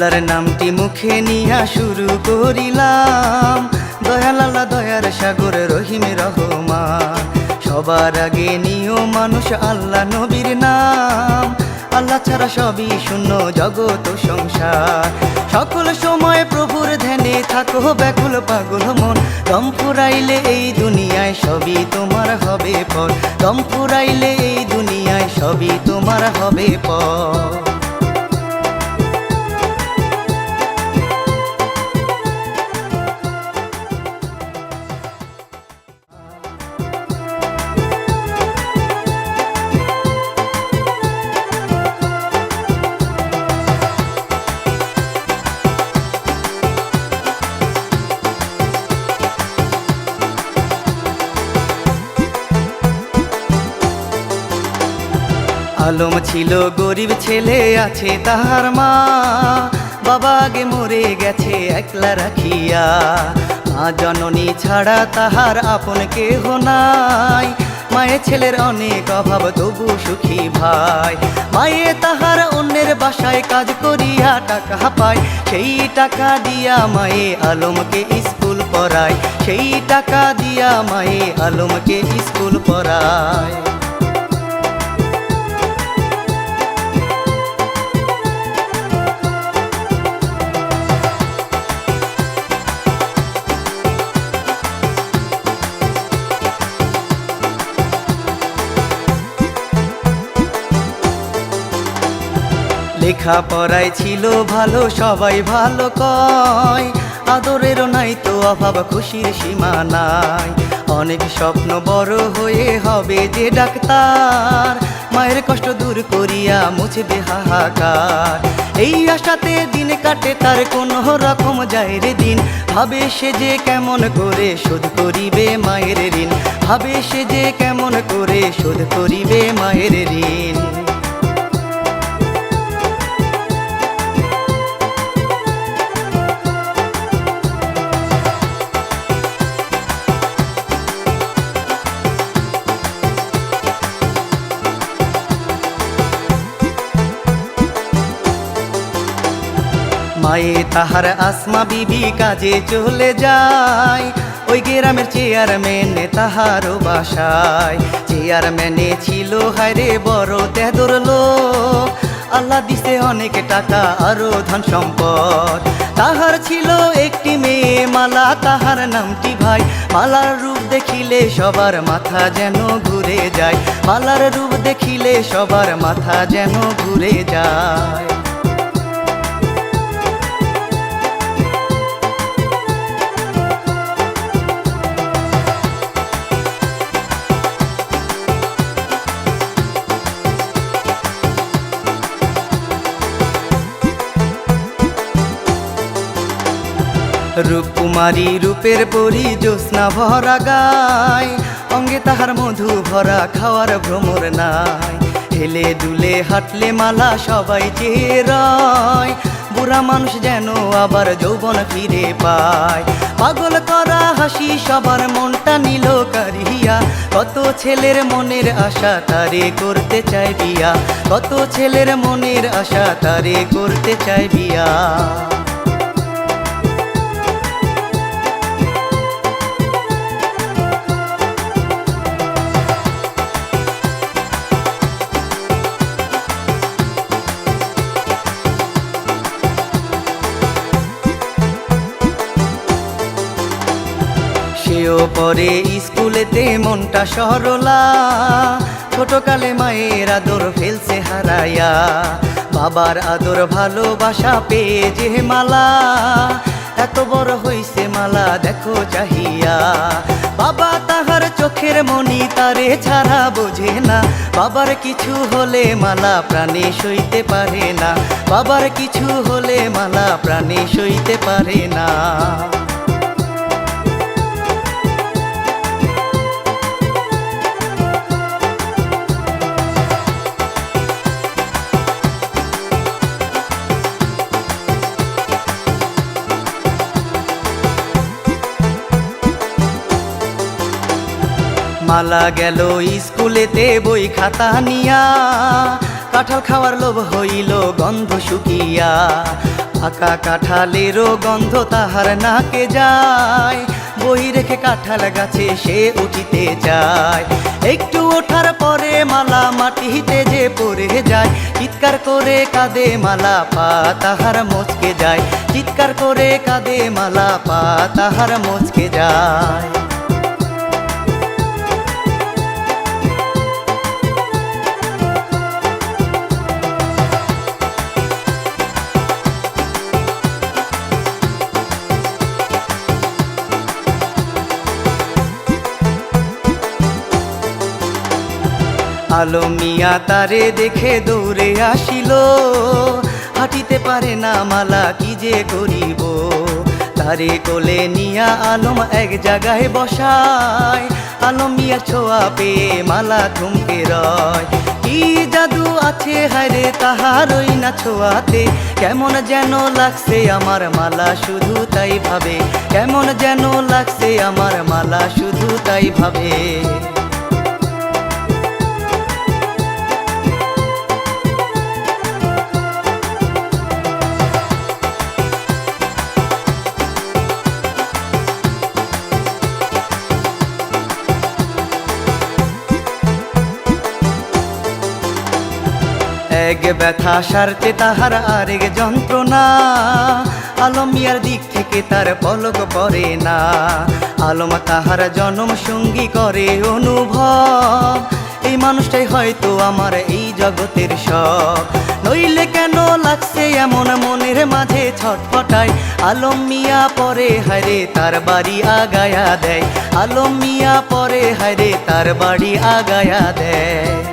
আল্লাহর নামটি মুখে নিয়া শুরু করিলাম। দয়াল আল্লাহ দয়ার সাগর রহিম রহমান। সবার আগে নিও মানুষ আল্লাহ নবীর নাম। আল্লাহ ছাড়া সবই শূন্য জগৎ সংসার। সকল সময় প্রভুর ধ্যানে থাকো ব্যাকুল পাগল মন। দম ফুরাইলে এই দুনিয়ায় সবই তোমার হবে পর দম ফুরাইলে এই দুনিয়ায় সবই তোমার হবে পর আলম ছিল, গরিব ছেলে আছে তাহার মা। বাবা আগে মরে গেছে একলা রাখিয়া। মা জননী ছাড়া তাহার আপন কেহ নাই। মায়ের ছেলের অনেক অভাব, তবু সুখী ভাই। মায়ে তাহার অন্যের বাসায় কাজ করিয়া টাকা পায়। সেই টাকা দিয়া মায়ে আলমকে স্কুল পড়ায়। সেই টাকা দিয়া মায়ে আলমকে স্কুল পড়ায়। লেখা পড়ায় ছিল ভালো, সবাই ভালো কয়। আদরেরও নাই তো অভাব, খুশির সীমা নাই। অনেক স্বপ্ন বড় হয়ে হবে যে ডাক্তার। মায়ের কষ্ট দূর করিয়া মুছবে হাহাকার। এই আশাতে দিন কাটে, তার কোনো রকম যায় রে দিন। ভাবে সে যে কেমন করে শোধ করিবে মায়ের ঋণ। ভাবে সে যে কেমন করে শোধ করিবে মায়ের ঋণ। মায়ে তাহার আসমা বিবি কাজে চলে যায়। ওই গ্রামের চেয়ারম্যানে তাহারও বাসায়। চেয়ারম্যানে ছিল হায়রে বড় তেদর লোক। আল্লাহ দিছে অনেক টাকা, আরও ধন সম্পদ। তাহার ছিল একটি মেয়ে, মালা তাহার নামটি ভাই। মালার রূপ দেখিলে সবার মাথা যেন ঘুরে যায়। মালার রূপ দেখিলে সবার মাথা যেন ঘুরে যায়। রূপকুমারী রূপের পরি জ্যোৎস্না ভরা গায়। অঙ্গে তাহার মধু ভরা খাওয়ার ভ্রমর নাই। হেলে দুলে হাঁটলে মালা সবাই চেয়ে বুড়া মানুষ যেন আবার যৌবন ফিরে পায়। পাগল করা হাসি সবার মনটা নিল কারিয়া। কত ছেলের মনের আশা তারে করতে চায় বিয়া। কত ছেলের মনের আশা তারে করতে চায় বিয়া। সেও পরে স্কুলেতে মনটা সরলা। ছোটকালে মায়ের আদর ফেলছে হারায়া বাবার আদর ভালোবাসা পেয়ে যে মালা। এত বড় হইছে মালা, দেখো চাহিয়া। বাবা তাহার চোখের মনি তারে ছাড়া বোঝে না। বাবার কিছু হলে মালা প্রাণে সইতে পারে না। বাবার কিছু হলে মালা প্রাণে সইতে পারে না। মালা গেল স্কুলেতে বই খাতা নিয়া। কাঁঠাল খাওয়ার লোভ হইল, গন্ধ শুকিয়া। ফাঁকা কাঁঠালেরও গন্ধ তাহার নাকে যায়। বই রেখে কাঁঠাল গাছে সে উঠিতে যায় একটু ওঠার পরে মালা মাটিতে যে পড়ে যায়। চিৎকার করে কাঁদে মালা পা, তাহার মচকে যায়। চিৎকার করে কাঁদে মালা পা, তাহার মচকে যায়। আলো মিয়া তারে দেখে দৌড়ে আসিল। হাঁটিতে পারে না মালা, কি যে করিব? তারে কোলে নিয়া আলম এক জায়গায় বসায়। আলম মিয়া ছোঁয়া পেয়ে মালা থমকে রয়। কি জাদু আছে হায়রে তাহারই না ছোঁয়াতে। কেমন যেন লাগছে আমার মালা, শুধু তাই ভাবে। কেমন যেন লাগছে আমার মালা, শুধু তাই ভাবে। এক ব্যথা সারতে তাহার আরেক যন্ত্রণা। আলমিয়ার দিক থেকে তার পলক পড়ে না। আলম তাহার জনম সঙ্গী করে অনুভব। এই মানুষটাই হয়তো আমার এই জগতের সব নইলে কেন লাগছে এমন মনের মাঝে ছটফটায়? আলম মিয়া পরে হায়রে তার বাড়ি আগায়া দেয়। আলম মিয়া পরে হায়রে তার বাড়ি আগায়া দেয়।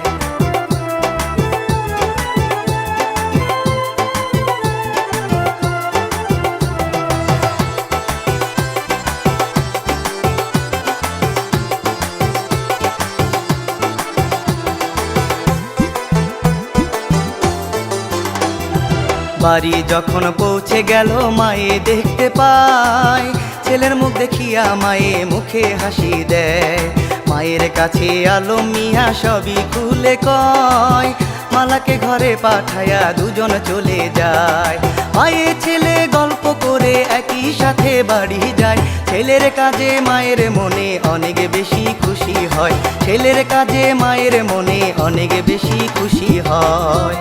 বাড়ি যখন পৌঁছে গেল, মায়ে দেখতে পায়। ছেলের মুখ দেখিয়া মায়ে মুখে হাসি দেয়। মায়ের কাছে আলো মিয়া সবই খুলে কয়। মালাকে ঘরে পাঠায়া দুজন চলে যায়। মায়ে ছেলে গল্প করে একই সাথে বাড়ি যায়। ছেলের কাজে মায়ের মনে অনেক বেশি খুশি হয়। ছেলের কাজে মায়ের মনে অনেক বেশি খুশি হয়।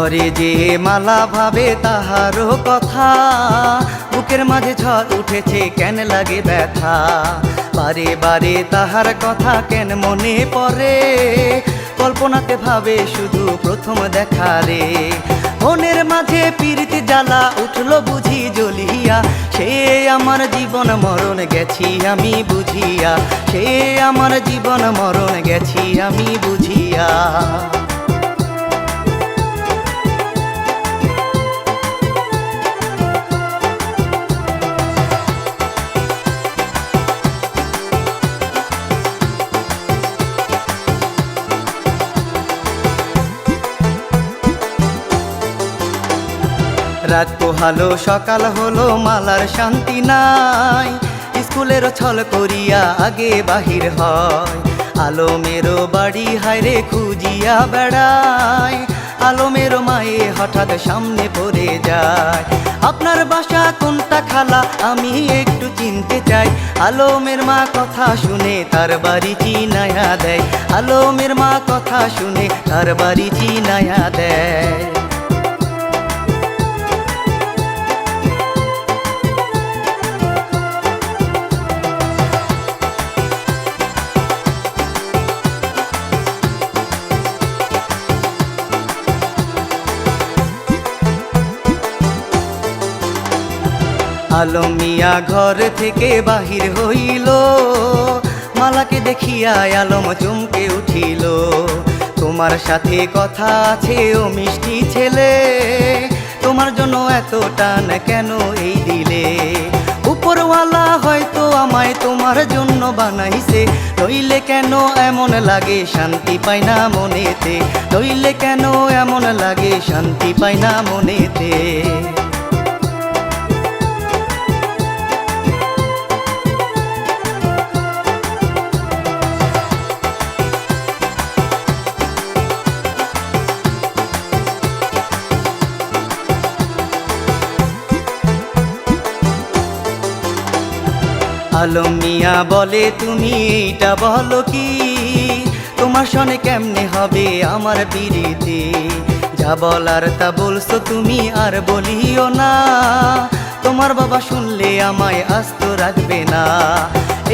ঘরে যে মালা ভাবে তাহারও কথা। বুকের মাঝে ঝড় উঠেছে, কেন লাগে ব্যথা? বারে বারে তাহার কথা কেন মনে পড়ে? কল্পনাতে ভাবে শুধু প্রথম দেখা রে। মনের মাঝে পীড়িত জ্বালা উঠল বুঝি জ্বলিয়া। সে আমার জীবন মরণ গেছি আমি বুঝিয়া। সে আমার জীবন মরণ গেছি আমি বুঝিয়া। রাত পোহালো, সকাল হলো, মালার শান্তি নাই। স্কুলের ছল করিয়া আগে বাহির হয়। আলোমেরও বাড়ি হায়রে খুঁজিয়া বেড়ায়। আলোমেরও মায়ে হঠাৎ সামনে পড়ে যায়। আপনার বাসা কোনটা খালা, আমি একটু চিনতে চাই। আলোমের মা কথা শুনে তার বাড়ি চিনায়া দেয়। আলোমের মা কথা শুনে তার বাড়ি চিনায়া দেয়। আলম মিয়া ঘর থেকে বাহির হইল। মালাকে দেখিয়া আলম চমকে উঠিল। তোমার সাথে কথা আছে ও মিষ্টি ছেলে। তোমার জন্য এত টান কেন এই দিলে? উপরওয়ালা হয়তো আমায় তোমার জন্য বানাইছে। নইলে কেন এমন লাগে শান্তি পাই না মনেতে? নইলে কেন এমন লাগে শান্তি পাই না মনেতে? আলম মিয়া বলে, তুমি এইটা বলো কি? তোমার সনে কেমনে হবে আমার বিরিতে যা বলার তা বলছো তুমি আর বলিও না। তোমার বাবা শুনলে আমায় আস্ত রাখবে না।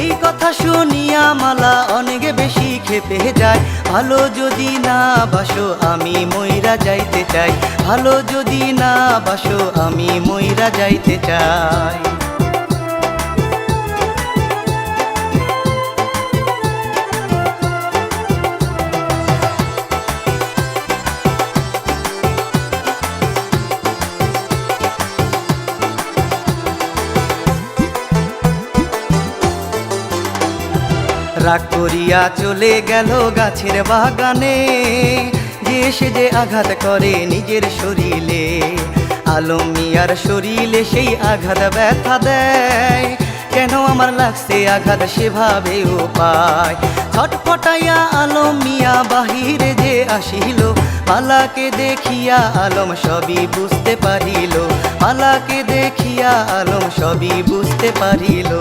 এই কথা শুনিয়া মালা অনেক বেশি খেপে যায়। ভালো যদি না বাসো, আমি ময়রা যাইতে চাই। ভালো যদি না বাসো, আমি ময়রা যাইতে চাই। রাগ করিয়া চলে গেল গাছের বাগানে। যে সে যে আঘাত করে নিজের শরীরে। আলম মিয়ার শরীরে সেই আঘাত ব্যথা দেয়। কেন আমার লাগছে আঘাত সেভাবে পায়। ছটফটাইয়া আলম মিয়া বাহিরে যে আসিল, পালাকে দেখিয়া আলম সবই বুঝতে পারিল। পালাকে দেখিয়া আলম সবই বুঝতে পারিল।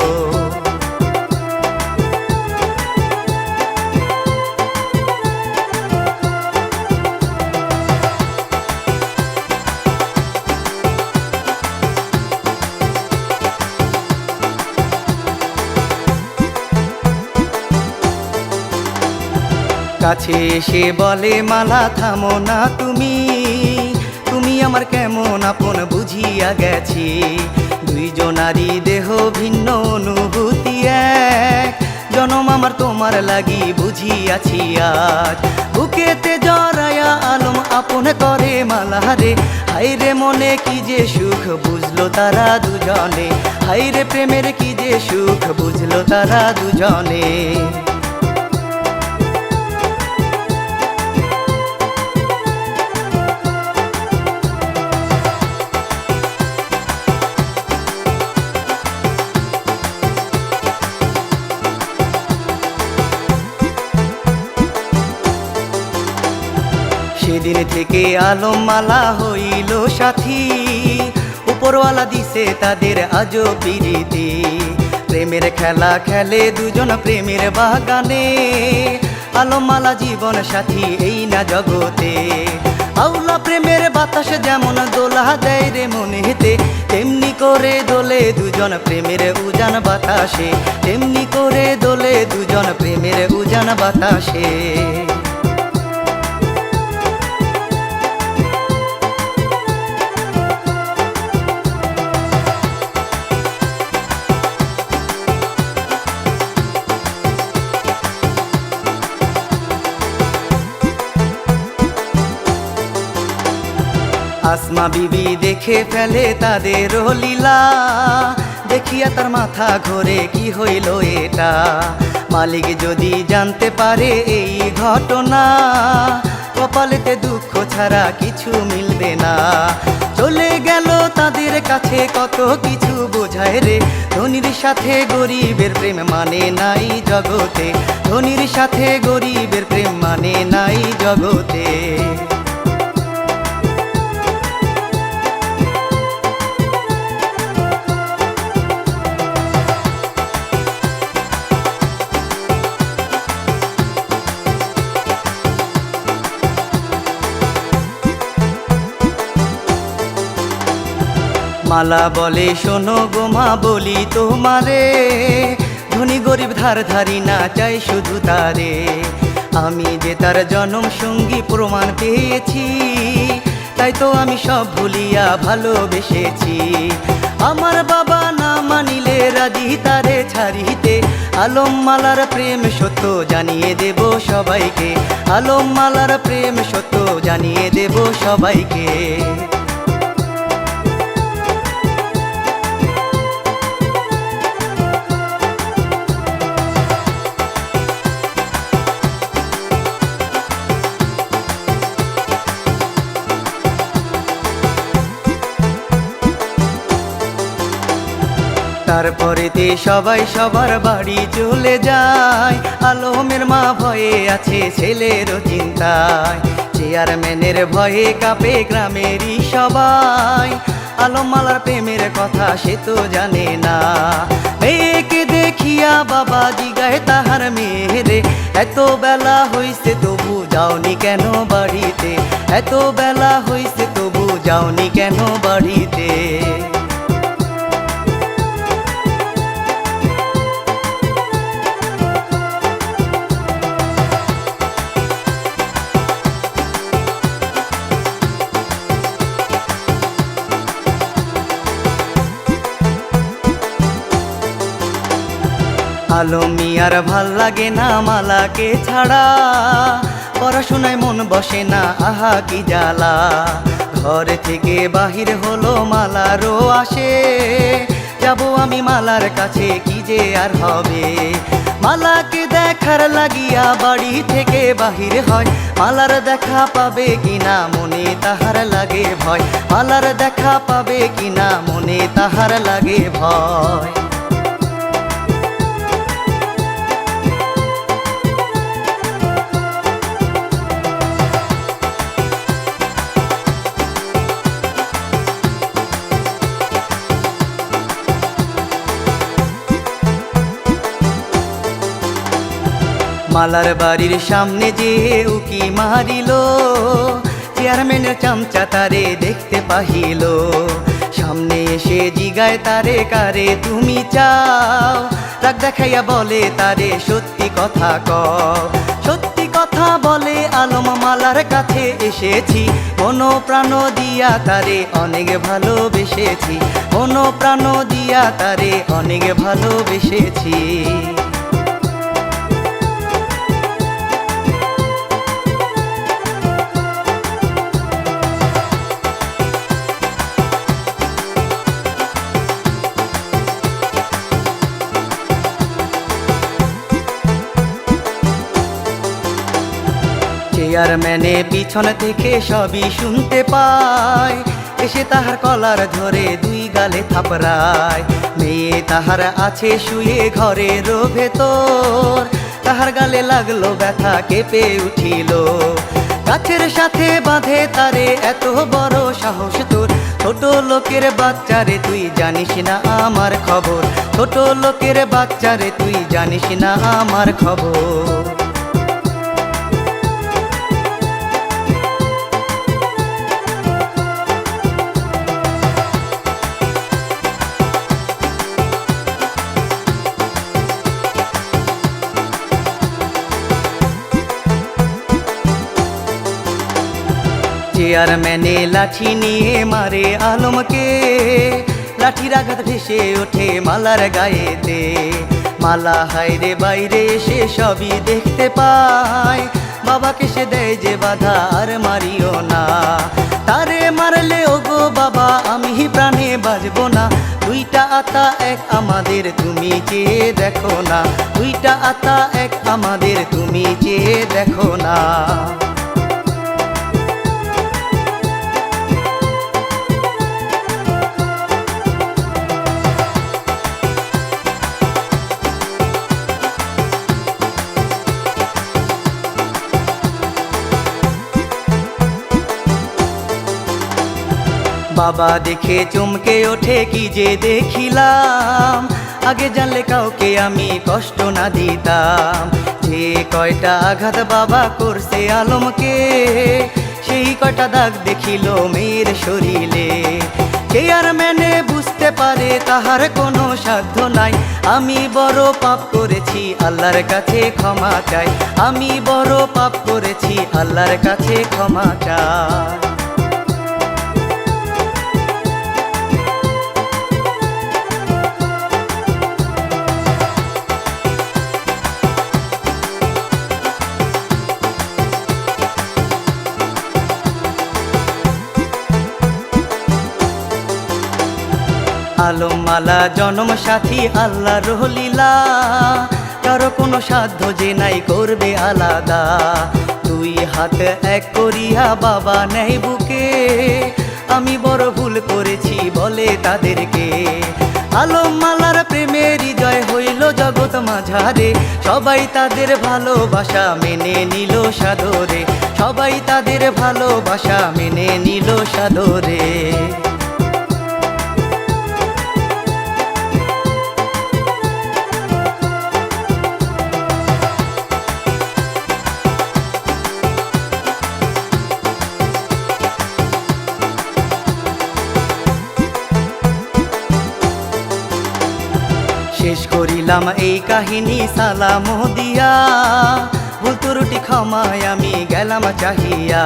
কাছে এসে বলে, মালা, থামো না তুমি। তুমি আমার কেমন আপন বুঝিয়া গেছি। দুইজনারই দেহ ভিন্ন অনুভূতি এক। জনম আমার তোমার লাগি বুঝিয়াছি আজ। বুকেতে জরায়া আলম আপন করে মালারে হাইরে মনে কি যে সুখ বুঝলো তারা দুজনে। হাইরে প্রেমের কি যে সুখ বুঝলো তারা দুজনে। সেদিন থেকে আলম মালা হইল সাথী। উপরওয়ালা দিছে তাদের আজও পিরিতি প্রেমের খেলা খেলে দুজন প্রেমের বাগানে। আলম মালা জীবন সাথী, এই না জগতে। আউলা প্রেমের বাতাস যেমন দোলা দেয় রে মনেতে, তেমনি করে দোলে দুজন প্রেমের উজান বাতাসে। তেমনি করে দোলে দুজন প্রেমের উজান বাতাসে। আসমা বিবি দেখে ফেলে তাদের লীলা। দেখিয়া তার মাথা ঘোরে, কি হইল এটা? মালিক যদি জানতে পারে এই ঘটনা, কপালেতে দুঃখ ছাড়া কিছু মিলবে না। চলে গেল তাদের কাছে কত কিছু বোঝায় রে। ধনির সাথে গরিবের প্রেম মানে নাই জগতে। ধনির সাথে গরিবের প্রেম মানে নাই জগতে। মালা বলে, শোনো গোমা বলি তোমারে। ধনী গরিব ধার ধারি না চাই শুধু তারে। আমি যে তার জনম সঙ্গী প্রমাণ পেয়েছি, তাই তো আমি সব ভুলিয়া ভালোবেসেছি। আমার বাবা না মানিলে রাজি তারে ছাড়িতে। আলম মালার প্রেম সত্য জানিয়ে দেব সবাইকে। আলম মালার প্রেম সত্য জানিয়ে দেব সবাইকে। তারপরেতে সবাই সবার বাড়ি চলে যায়। আলমের মা ভয়ে আছে ছেলেরও চিন্তায়। চেয়ারম্যানের ভয়ে কাঁপে গ্রামেরই সবাই। আলম মালার প্রেমের কথা সে তো জানে না। মেয়েকে দেখিয়া বাবা জিগায় তাহার মেয়েরে এত বেলা হইছে তবু যাওনি কেন বাড়িতে? এত বেলা হইছে তবু যাওনি কেন বাড়িতে? আলো মিয়ার ভালো লাগে না মালাকে ছাড়া। পড়াশোনায় মন বসে না, আহা কি জ্বালা। ঘর থেকে বাহির হলো মালারও আসে। যাব আমি মালার কাছে, কি যে আর হবে। মালাকে দেখার লাগিয়া বাড়ি থেকে বাহির হয়। মালার দেখা পাবে কিনা মনে তাহার লাগে ভয়। মালার দেখা পাবে কিনা মনে তাহার লাগে ভয়। মালার বাড়ির সামনে যে উকি মারিল, চেয়ারম্যানের চামচা তারে দেখতে পাহিল। সামনে এসে জিগায় তারে, কারে তুমি চাও? রাগ দেখাইয়া বলে, তারে সত্যি কথা ক সত্যি কথা বলে, আলম মালার কাছে এসেছি। মন প্রাণ দিয়া তারে অনেক ভালোবেসেছি। মন প্রাণ দিয়া তারে অনেক ভালোবেসেছি। চেয়ারম্যানে পিছন থেকে সবই শুনতে পায়। এসে তাহার কলার ধরে দুই গালে থাপড়ায়। মেয়ে তাহার আছে শুয়ে ঘরে ঘরের ভেতর। তাহার গালে লাগল ব্যথা, কেঁপে উঠিল। গাছের সাথে বাঁধে তারে এত বড় সাহস তোর। ছোট লোকের বাচ্চারে তুই জানিস না আমার খবর। ছোট লোকের বাচ্চারে তুই জানিস না আমার খবর। চেয়ারম্যানে লাঠি নিয়ে মারে আলমকে। লাঠির আঘাত ভেসে ওঠে মালার গায়েতে। মালা হাইরে বাইরে এসে সবই দেখতে পায়। বাবাকে সে দেয় যে বাধা আর মারিও না। তারে মারলে ওগো বাবা, আমি প্রাণে বাজবো না। দুইটা আতা এক আমাদের, তুমি চেয়ে দেখো না। দুইটা আতা এক আমাদের, তুমি চেয়ে দেখো না। বাবা দেখে চমকে ওঠে কি যে দেখিলাম। আগে জানলে কাউকে আমি কষ্ট না দিতাম। যে কয়টা আঘাত বাবা করছে আলমকে, সেই কয়টা দাগ দেখিল মেয়ের শরীরে। চেয়ারম্যানে বুঝতে পারে তাহার কোনো সাধ্য নাই। আমি বড় পাপ করেছি, আল্লাহর কাছে ক্ষমা চাই। আমি বড় পাপ করেছি, আল্লাহর কাছে ক্ষমা চাই। আলম মালা, জনম সাথী আল্লাহ রহলীলা কারও কোনো সাধ্য যে নাই করবে আলাদা। তুই হাত এক করিয়া বাবা নেই বুকে। আমি বড় ভুল করেছি বলে তাদেরকে। আলম মালার প্রেমের হৃদয় হইল জগৎ মাঝারে। সবাই তাদের ভালোবাসা মেনে নিল সাদরে। সবাই তাদের ভালোবাসা মেনে নিল সাদরে। বললাম, এই কাহিনী সালাম দিয়া ভুল ত্রুটি ক্ষমায় আমি গেলাম চাহিয়া।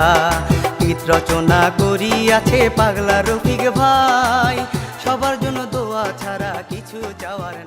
গীত রচনা করিয়াছে পাগলা রফিক ভাই, সবার জন্য দোয়া ছাড়া কিছু চাওয়ার